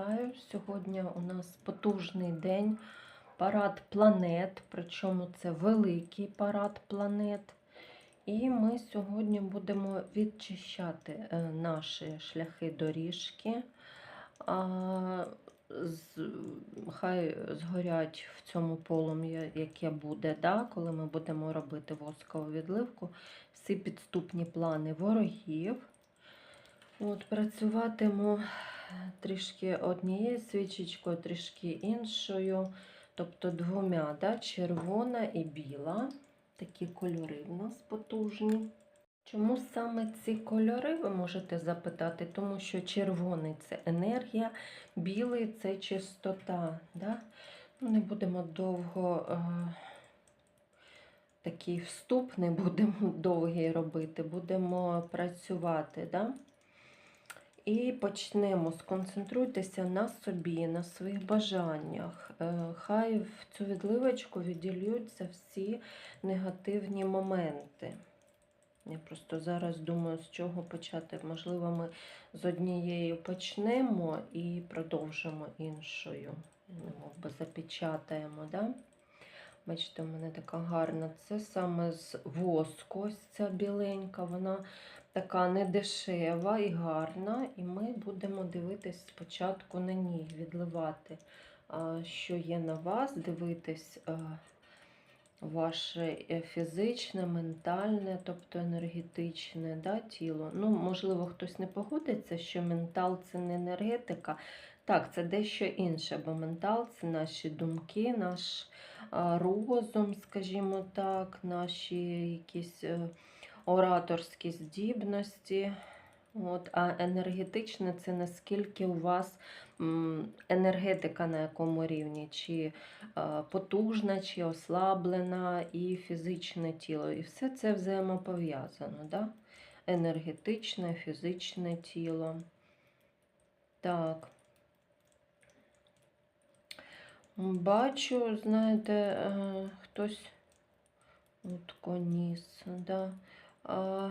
вітаю! Сьогодні у нас потужний день, парад планет, причому це великий парад планет. І ми сьогодні будемо відчищати е, наші шляхи доріжки. Хай згорять в цьому полум'я, яке буде, да, коли ми будемо робити воскову відливку, всі підступні плани ворогів. От, працюватиму трішки однією свічечкою, трішки іншою, тобто двома, да, червона і біла. Такі кольори в нас потужні. Чому саме ці кольори, ви можете запитати, тому що червоний це енергія, білий це чистота. Да? Ну, не будемо довго е, такий вступ, не будемо довгий робити, будемо працювати. Да? І почнемо. Сконцентруйтеся на собі, на своїх бажаннях. Е, Хай в цю відливочку відділюються всі негативні моменти. Я просто зараз думаю, з чого почати. Можливо, ми з однією почнемо і продовжимо іншою. Ну, мов би запечатаємо. Да? Бачите, у мене така гарна. Це саме з воску, ось ця біленька, вона така недешева і гарна. І ми будемо дивитись спочатку на ній, відливати, що є на вас, дивитись ваше е, фізичне, ментальне, тобто енергетичне да, тіло. Ну, можливо, хтось не погодиться, що ментал це не енергетика. Так, це дещо інше, бо ментал це наші думки, наш розум, скажімо так, наші якісь е, ораторські здібності. От, а енергетичне це наскільки у вас енергетика на якому рівні, чи е, потужна, чи ослаблена, і фізичне тіло. І все це взаємопов'язано. Да? Енергетичне, фізичне тіло. Так. Бачу, знаєте, е, хтось от коніс, да. А,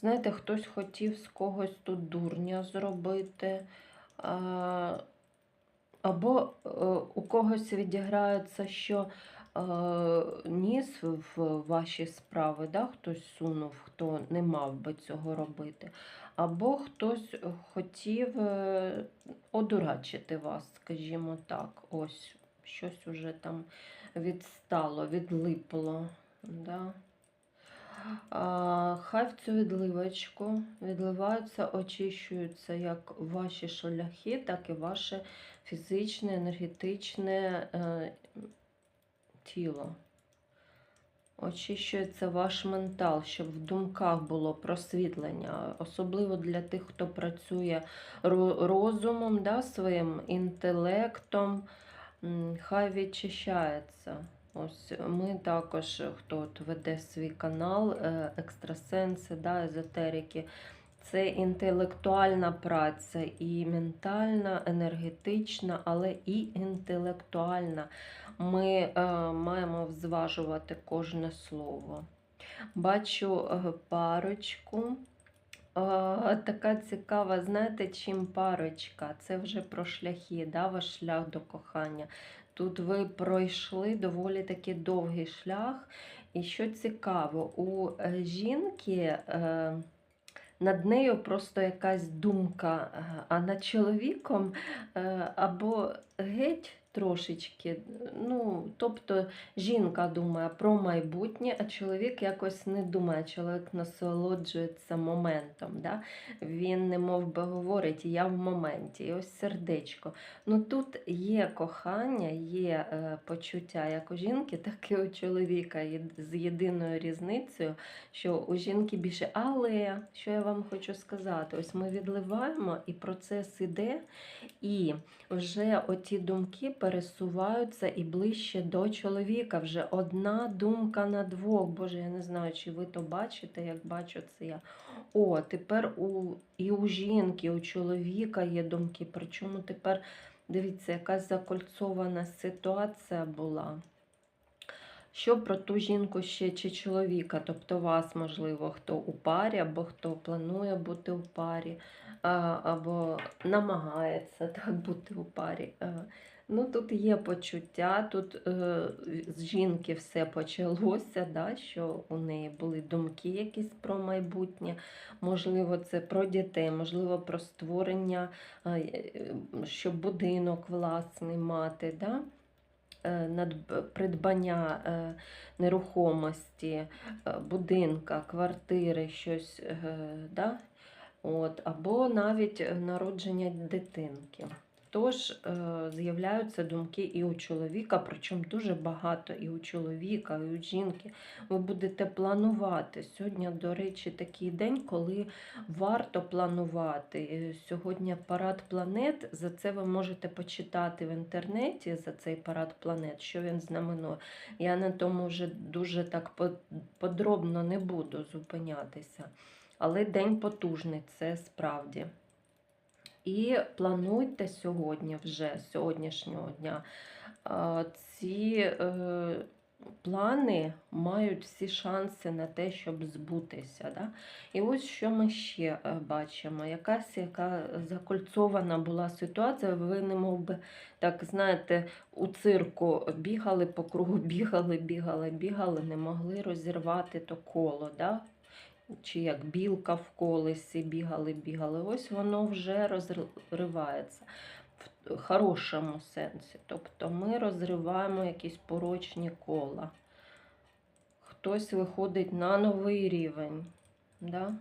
знаєте, хтось хотів з когось тут дурня зробити. А, або е, у когось відіграється, що е, ніс в ваші справи, да, хтось сунув, хто не мав би цього робити. Або хтось хотів е, одурачити вас, скажімо так. Ось щось уже там відстало, відлипло. Да? Хай в цю відливочку відливаються, очищуються як ваші шляхи, так і ваше фізичне, енергетичне е, тіло. Очищується ваш ментал, щоб в думках було просвітлення, особливо для тих, хто працює розумом, да, своїм інтелектом. Хай відчищається. Ось ми також, хто от веде свій канал, е, екстрасенси, да, езотерики. Це інтелектуальна праця, і ментальна, енергетична, але і інтелектуальна. Ми е, маємо зважувати кожне слово. Бачу е, парочку. Е, така цікава, знаєте, чим парочка? Це вже про шляхи, да, ваш шлях до кохання. Тут ви пройшли доволі таки довгий шлях. І що цікаво, у е, жінки е, над нею просто якась думка, е, а над чоловіком або геть трошечки. Ну, тобто жінка думає про майбутнє, а чоловік якось не думає. Чоловік насолоджується моментом. Да? Він не мов би говорить, я в моменті. І ось сердечко. Ну тут є кохання, є е, почуття як у жінки, так і у чоловіка з єдиною різницею, що у жінки більше. Але що я вам хочу сказати, ось ми відливаємо, і процес іде, і вже оті думки пересуваються і ближче до чоловіка. Вже одна думка на двох. Боже, я не знаю, чи ви то бачите, як бачу це я. О, тепер у, і у жінки, у чоловіка є думки. Причому тепер, дивіться, якась закольцована ситуація була. Що про ту жінку ще чи чоловіка, тобто вас, можливо, хто у парі або хто планує бути у парі. Або намагається так бути у парі. Е, Ну, тут є почуття, тут е, з жінки все почалося, да, що у неї були думки якісь про майбутнє. Можливо, це про дітей, можливо, про створення, е, щоб будинок власний мати. Да? Надб- Придбання нерухомості, е, будинка, квартири, щось, да? От, або навіть е, народження дитинки. Тож е, з'являються думки і у чоловіка, причому дуже багато і у чоловіка, і у жінки. Ви будете планувати. Сьогодні, до речі, такий день, коли варто планувати. Е, Сьогодні парад планет. За це ви можете почитати в інтернеті за цей парад планет, що він знаменує. Я на тому вже дуже так подробно не буду зупинятися. Але день потужний, це справді. І плануйте сьогодні, вже з сьогоднішнього дня. Ці е, плани мають всі шанси на те, щоб збутися. Да? І ось що ми ще е, бачимо. Якась яка закольцована була ситуація, ви не мов би, так знаєте, у цирку бігали по кругу, бігали, бігали, бігали, не могли розірвати то коло. Да? Чи як білка в колесі бігали, бігали. Ось воно вже розривається в хорошому сенсі. Тобто ми розриваємо якісь порочні кола. Хтось виходить на новий рівень. Да?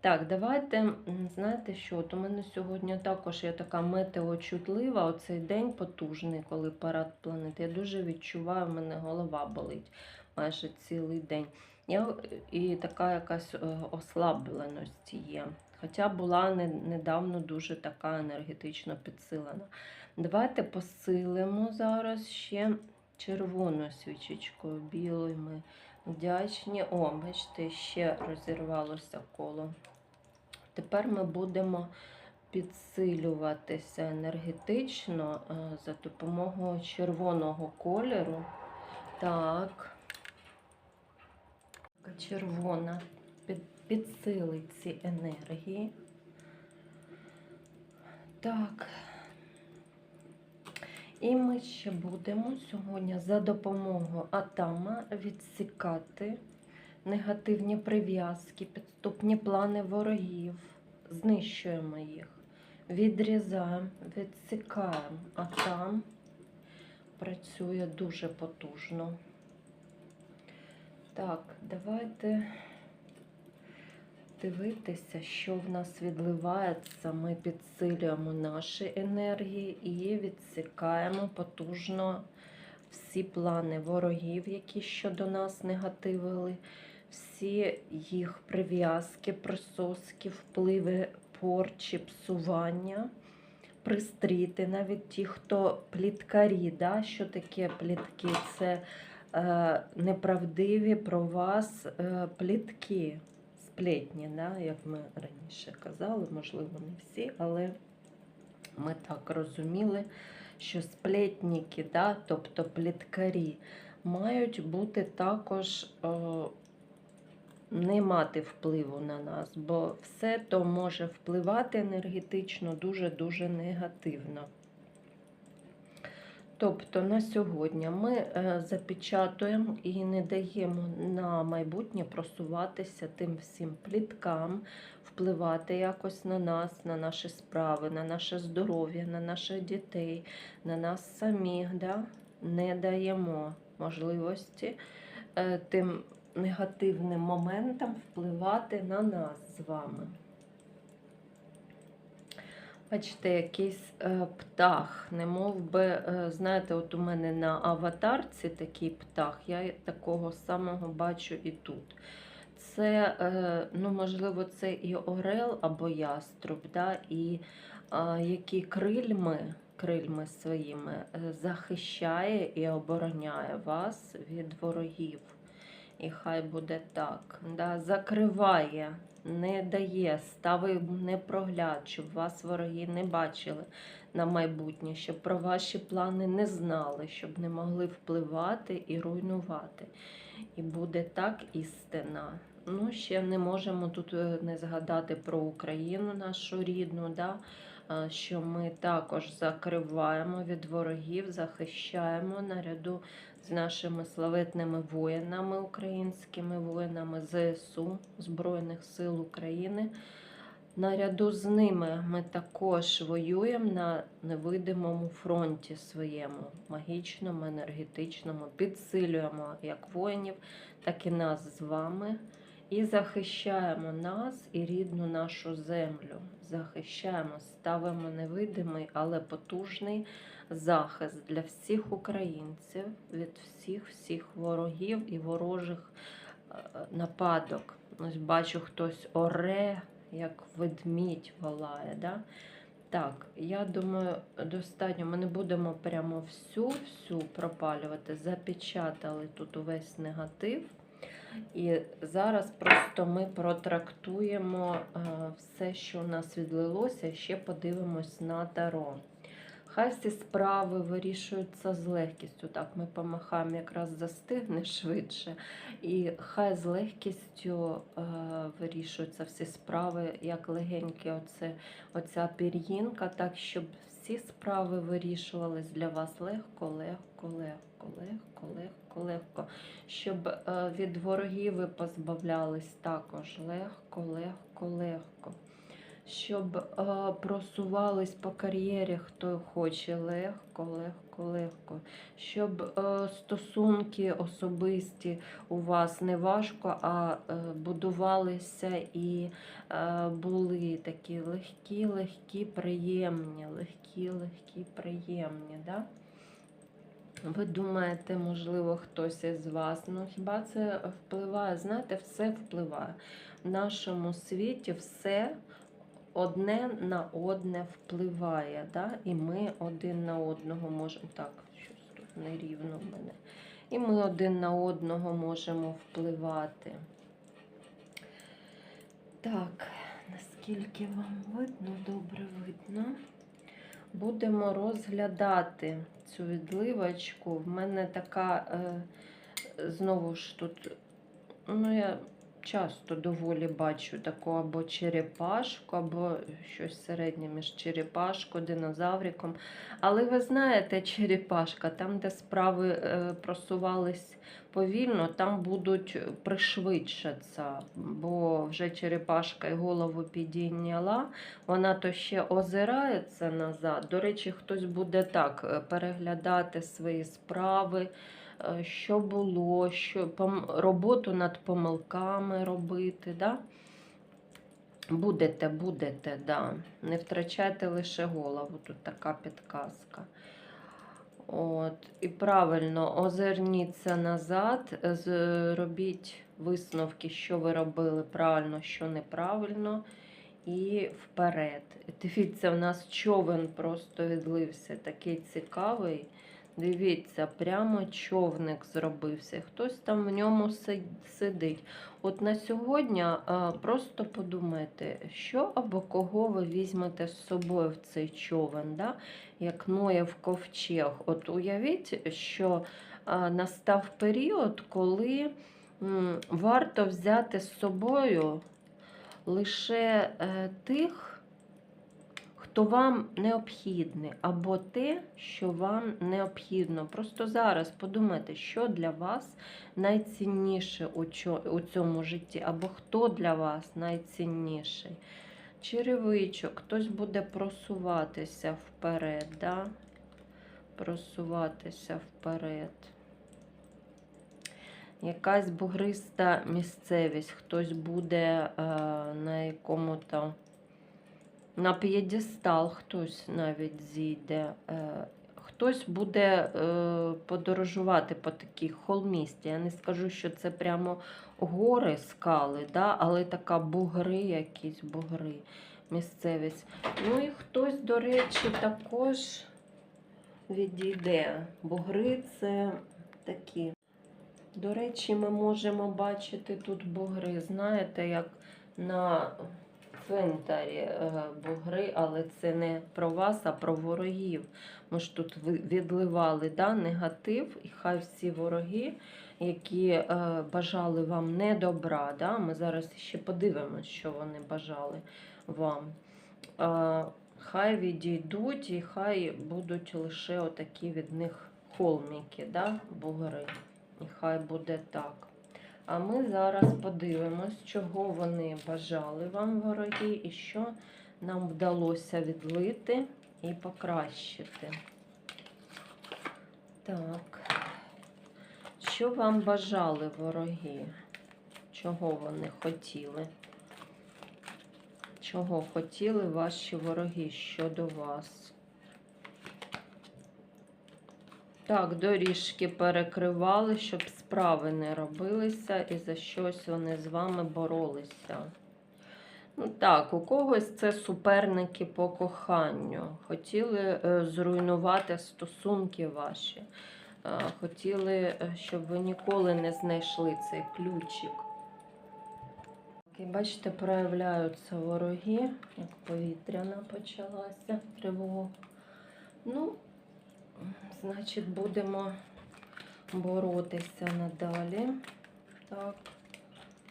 Так, давайте, знаєте що, от у мене сьогодні також є така метеочутлива, оцей день потужний, коли парад планет. Я дуже відчуваю, в мене голова болить майже цілий день. Я, і така якась е, ослабленість є. Хоча була недавно дуже така енергетично підсилена. Давайте посилимо зараз ще червоною свічечкою, білою вдячні. О, бачите, ще розірвалося коло. Тепер ми будемо підсилюватися енергетично е, за допомогою червоного кольору. Так. Червона підсилить ці енергії. Так. І ми ще будемо сьогодні за допомогою атама відсікати негативні прив'язки, підступні плани ворогів, знищуємо їх, відрізаємо, відсікаємо, а там працює дуже потужно. Так, давайте дивитися, що в нас відливається. Ми підсилюємо наші енергії і відсікаємо потужно всі плани ворогів, які щодо нас негативили, всі їх прив'язки, присоски, впливи, порчі, псування. Пристріти, навіть ті, хто пліткарі, да? що таке плітки? Це неправдиві про вас е, плітки, сплетні, да? як ми раніше казали, можливо, не всі, але ми так розуміли, що сплетники, да? тобто пліткарі, мають бути також. Е, не мати впливу на нас, бо все то може впливати енергетично дуже-дуже негативно. Тобто на сьогодні ми е, запечатуємо і не даємо на майбутнє просуватися тим всім пліткам, впливати якось на нас, на наші справи, на наше здоров'я, на наших дітей, на нас самих. Да? Не даємо можливості е, тим негативним моментам впливати на нас з вами. Бачите, якийсь е, птах, не мов би, е, знаєте, от у мене на аватарці такий птах, я такого самого бачу і тут. Це, е, ну, можливо, це і орел або яструб, да, і які крильми, крильми своїми захищає і обороняє вас від ворогів. І хай буде так. Да, закриває, не дає, ставить непрогляд, щоб вас вороги не бачили на майбутнє, щоб про ваші плани не знали, щоб не могли впливати і руйнувати. І буде так істина. Ну, ще не можемо тут е, не згадати про Україну, нашу рідну, да? що ми також закриваємо від ворогів, захищаємо наряду з нашими славетними воїнами, українськими воїнами ЗСУ Збройних сил України. Наряду з ними ми також воюємо на невидимому фронті своєму, магічному, енергетичному, підсилюємо як воїнів, так і нас з вами. І захищаємо нас і рідну нашу землю. Захищаємо, ставимо невидимий, але потужний захист для всіх українців від всіх всіх ворогів і ворожих е, нападок. Ось бачу, хтось оре, як ведмідь волає. Да? Так, я думаю, достатньо. Ми не будемо прямо всю всю пропалювати. Запечатали тут увесь негатив. І зараз просто ми протрактуємо е, все, що у нас відлилося, ще подивимось на таро. Хай всі справи вирішуються з легкістю. Так, ми помахаємо, якраз застигне швидше. І хай з легкістю е, вирішуються всі справи, як легенькі, оце, оця пір'їнка, так, щоб всі справи вирішувались для вас легко, легко, легко, легко, легко, легко. Щоб е, від ворогів ви позбавлялись також легко, легко, легко. Щоб е, просувались по кар'єрі, хто хоче легко, легко, легко. Щоб е, стосунки особисті у вас не важко, а е, будувалися і е, були такі легкі, легкі, приємні, легкі, легкі, приємні. Да? Ви думаєте, можливо, хтось із вас. Ну хіба це впливає? Знаєте, все впливає. В нашому світі все одне на одне впливає. Да? І ми один на одного можемо. Так, щось тут нерівно в мене. І ми один на одного можемо впливати. Так, наскільки вам видно, добре видно. Будемо розглядати цю відливочку. В мене така, е, знову ж тут, ну я часто доволі бачу таку або черепашку, або щось середнє між черепашкою, динозавриком. Але ви знаєте, черепашка, там, де справи е, просувались повільно, там будуть пришвидшатися, бо вже черепашка і голову підійняла, вона то ще озирається назад. До речі, хтось буде так е, переглядати свої справи, що було, що роботу над помилками робити. Да? Будете, будете, да. Не втрачайте лише голову. Тут така підказка. От, і правильно озирніться назад, зробіть висновки, що ви робили правильно, що неправильно, і вперед. Дивіться, у нас човен просто відлився, такий цікавий. Дивіться, прямо човник зробився. Хтось там в ньому сидить. От на сьогодні просто подумайте, що або кого ви візьмете з собою в цей човен. Да? як Ноєв ковчег. От уявіть, що настав період, коли варто взяти з собою лише е, тих, хто вам необхідний, або те, що вам необхідно. Просто зараз подумайте, що для вас найцінніше у цьому житті, або хто для вас найцінніший черевичок, хтось буде просуватися вперед, да? просуватися вперед. Якась бугриста місцевість, хтось буде е, на якому-то на п'єдестал, хтось навіть зійде. Е, хтось буде е, подорожувати по такій холмісті. Я не скажу, що це прямо гори, скали, да? але така бугри, якісь бугри, місцевість. Ну і хтось, до речі, також відійде. Бугри це такі. До речі, ми можемо бачити тут бугри, знаєте, як на цвинтарі е, бугри, але це не про вас, а про ворогів. Ми ж тут відливали да, негатив, і хай всі вороги, які е, бажали вам недобра, да, ми зараз ще подивимося, що вони бажали вам. Е, хай відійдуть і хай будуть лише отакі від них холміки, да, бугри. І хай буде так. А ми зараз подивимось, чого вони бажали вам вороги і що нам вдалося відлити і покращити. Так. Що вам бажали вороги? Чого вони хотіли? Чого хотіли ваші вороги щодо вас? Так, доріжки перекривали, щоб справи не робилися і за щось вони з вами боролися. Ну так, у когось це суперники по коханню. Хотіли е, зруйнувати стосунки ваші. Е, хотіли, е, щоб ви ніколи не знайшли цей ключик. І бачите, проявляються вороги, як повітряна почалася тривога. Ну, значить, будемо боротися надалі. Так,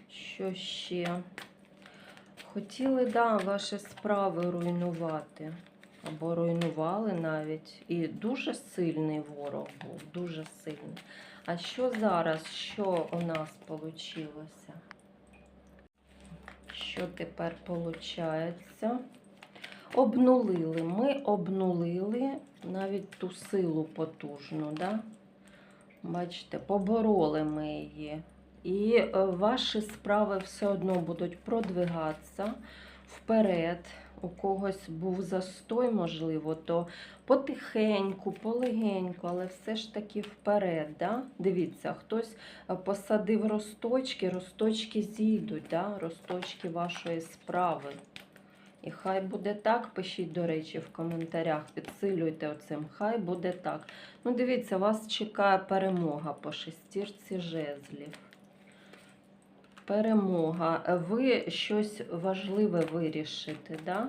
що ще? Хотіли, да, ваші справи руйнувати. Або руйнували навіть. І дуже сильний ворог був, дуже сильний. А що зараз? Що у нас вийшло? Що тепер виходить? Обнулили. Ми обнулили навіть ту силу потужну, да? Бачите, побороли ми її. І е, ваші справи все одно будуть продвигатися вперед. У когось був застой, можливо, то потихеньку, полегеньку, але все ж таки вперед. Да? Дивіться, хтось е, посадив росточки, росточки зійдуть, да? росточки вашої справи. І хай буде так, пишіть, до речі, в коментарях, підсилюйте оцим. Хай буде так. Ну, дивіться, вас чекає перемога по шестірці жезлів. Перемога. Ви щось важливе вирішите, да?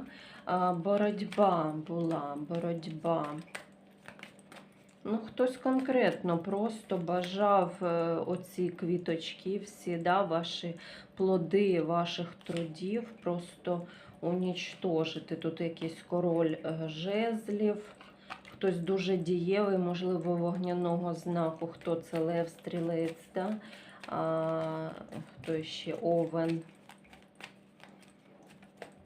Боротьба була, боротьба. Ну, хтось конкретно просто бажав е, оці квіточки, всі, да, ваші плоди ваших трудів просто унічтожити. Тут якийсь король е, жезлів, хтось дуже дієвий, можливо, вогняного знаку, хто це лев, стрілець, да? а, хто ще овен.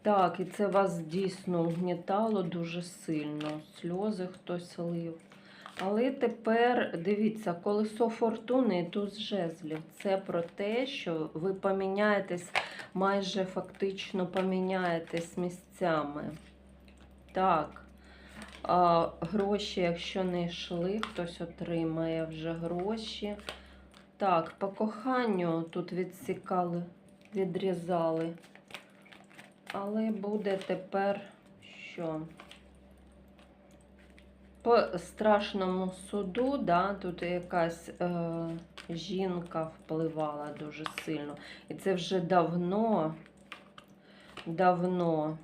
Так, і це вас дійсно угнітало дуже сильно. Сльози хтось лив. Але тепер дивіться, колесо фортуни і туз жезлів. Це про те, що ви поміняєтесь, майже фактично поміняєтесь місцями. Так. А, гроші, якщо не йшли, хтось отримає вже гроші. Так, по коханню тут відсікали, відрізали. Але буде тепер що? По страшному суду, да, тут якась е, жінка впливала дуже сильно. І це вже давно, давно.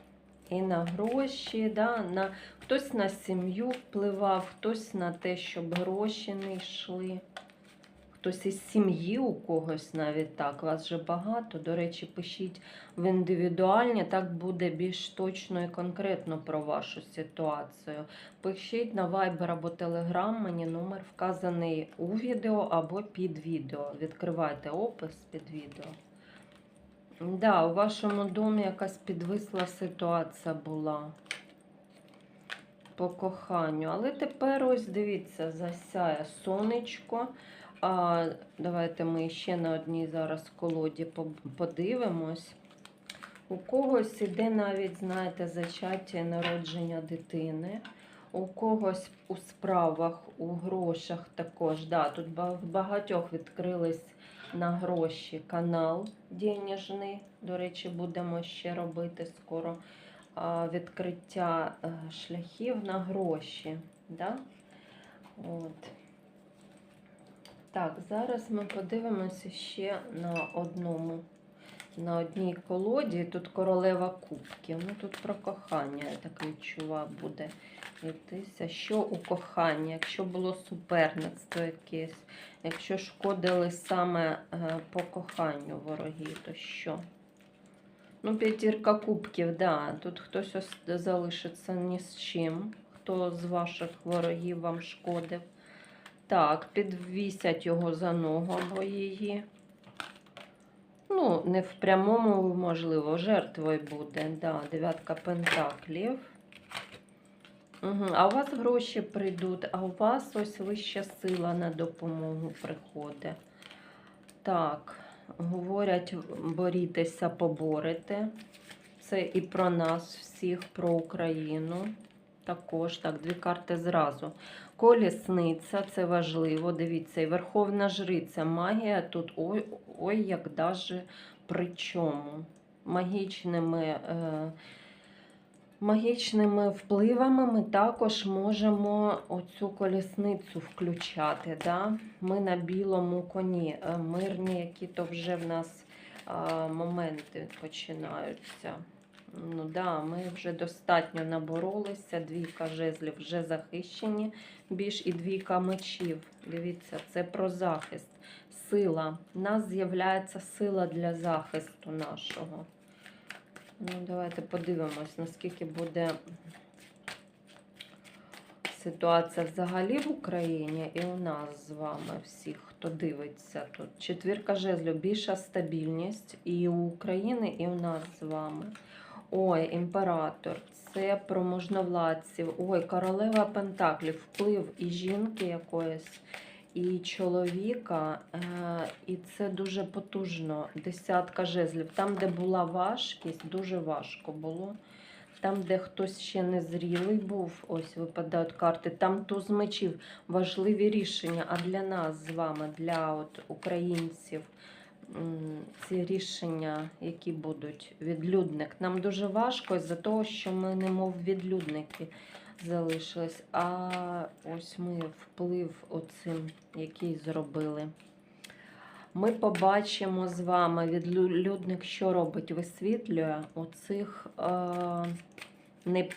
І на гроші, да, на, хтось на сім'ю впливав, хтось на те, щоб гроші не йшли. Хтось із сім'ї у когось навіть так. Вас же багато. До речі, пишіть в індивідуальні, так буде більш точно і конкретно про вашу ситуацію. Пишіть на Viber або Telegram, мені номер вказаний у відео або під відео. Відкривайте опис під відео. Да, у вашому домі якась підвисла ситуація була по коханню. Але тепер ось дивіться, засяє сонечко. А, давайте ми ще на одній зараз колоді подивимось. У когось іде навіть, знаєте, зачаття і народження дитини. У когось у справах, у грошах також. Да, тут в багатьох відкрились на гроші канал денежний. До речі, будемо ще робити скоро відкриття е, шляхів на гроші. Да? От. Так, зараз ми подивимося ще на одному на одній колоді. Тут королева кубків. Ну тут про кохання, я так відчуваю, буде йтися. Що у коханні? Якщо було суперництво якесь, якщо шкодили саме е, по коханню вороги, то що? Ну, п'ятірка кубків, да. Тут хтось залишиться ні з чим. Хто з ваших ворогів вам шкодив. Так, підвісять його за ногу або її. Ну, не в прямому, можливо, жертвою буде. Да, дев'ятка пентаклів. Угу. А у вас гроші прийдуть, а у вас ось вища сила на допомогу приходить. Так, говорять, борітеся, поборете. Це і про нас всіх, про Україну. Також так, дві карти зразу. Колісниця, це важливо. Дивіться, і Верховна Жриця. Магія тут ой, ой як даже при чому. Магічними, е, магічними впливами ми також можемо оцю колісницю включати. Да? Ми на білому коні. Е, Мирні, які то вже в нас е, моменти починаються. Ну да, ми вже достатньо наборолися. Двійка жезлів вже захищені. Більш і двійка мечів. Дивіться, це про захист. Сила. У нас з'являється сила для захисту нашого. Ну, давайте подивимось, наскільки буде ситуація взагалі в Україні і у нас з вами всіх, хто дивиться тут. Четвірка жезлів, більша стабільність і у України, і у нас з вами. Ой, імператор, це про можновладців. Ой, королева Пентаклів, вплив і жінки якоїсь, і чоловіка. Е, і це дуже потужно. Десятка жезлів. Там, де була важкість, дуже важко було. Там, де хтось ще не зрілий був, ось випадають карти, там туз мечів, важливі рішення. А для нас з вами, для от українців, ці рішення, які будуть відлюдник. Нам дуже важко із-за того, що ми немов відлюдники залишились. А ось ми вплив оцим, який зробили. Ми побачимо з вами відлюдник, що робить, висвітлює оцих е, не,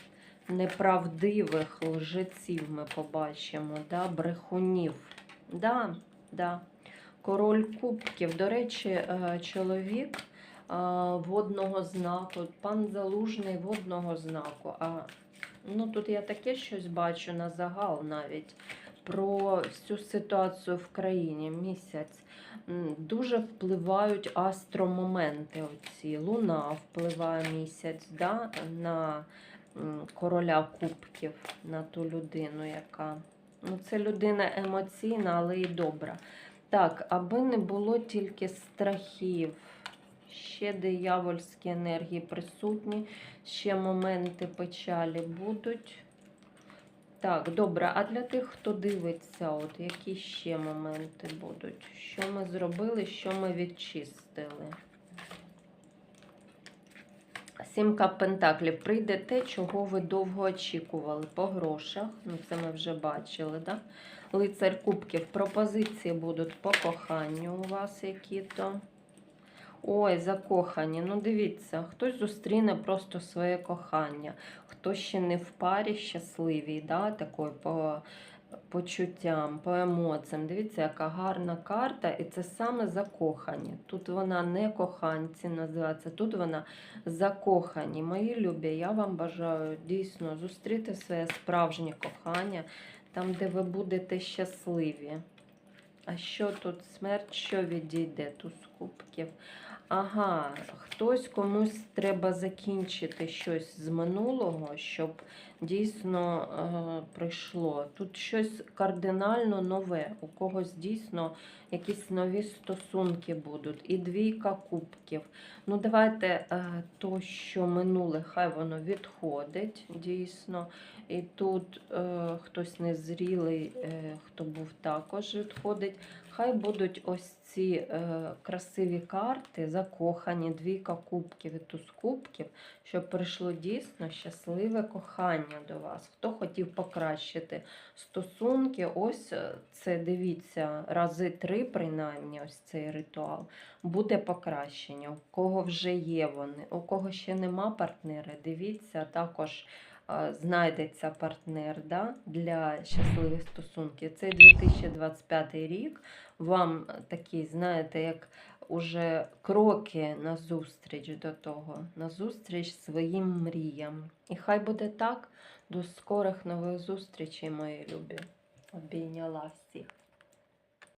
неправдивих лжеців. Ми побачимо, да, брехунів. Да, да. Король кубків. До речі, е, чоловік е, водного знаку, пан Залужний водного знаку. А ну, тут я таке щось бачу на загал навіть про всю ситуацію в країні місяць. Дуже впливають астромоменти. Оці. Луна впливає місяць да, на короля кубків, на ту людину, яка. Ну, це людина емоційна, але і добра. Так, аби не було тільки страхів. Ще диявольські енергії присутні, ще моменти печалі будуть. Так, добре, а для тих, хто дивиться, от які ще моменти будуть? Що ми зробили, що ми відчистили? Сімка пентаклів. Прийде те, чого ви довго очікували. По грошах. Ну, це ми вже бачили, да? Лицар кубків. Пропозиції будуть по коханню у вас які-то. Ой, закохані. Ну, дивіться, хтось зустріне просто своє кохання. Хто ще не в парі щасливий, да, такий по почуттям, по емоціям. Дивіться, яка гарна карта, і це саме закохані. Тут вона не коханці називається, тут вона закохані. Мої любі, я вам бажаю дійсно зустріти своє справжнє кохання, там, де ви будете щасливі. А що тут смерть, що відійде тут з кубків? Ага, хтось комусь треба закінчити щось з минулого, щоб дійсно е, прийшло. Тут щось кардинально нове. У когось дійсно якісь нові стосунки будуть. І двійка кубків. Ну, давайте е, то, що минуле, хай воно відходить дійсно. І тут е, хтось незрілий, хто був також відходить. Хай будуть ось ці е, красиві карти, закохані, двійка кубків і туз кубків, щоб прийшло дійсно щасливе кохання. Бажання до вас, хто хотів покращити стосунки, ось е, це дивіться, рази три, принаймні, ось цей ритуал. Буде покращення. У кого вже є вони, у кого ще нема партнера, дивіться, також е, знайдеться партнер да, для щасливих стосунків. Цей 2025 рік вам такий, знаєте, як уже кроки назустріч до того, назустріч своїм мріям. І хай буде так. До скорих нових зустрічей, мої любі. Обійняла всіх.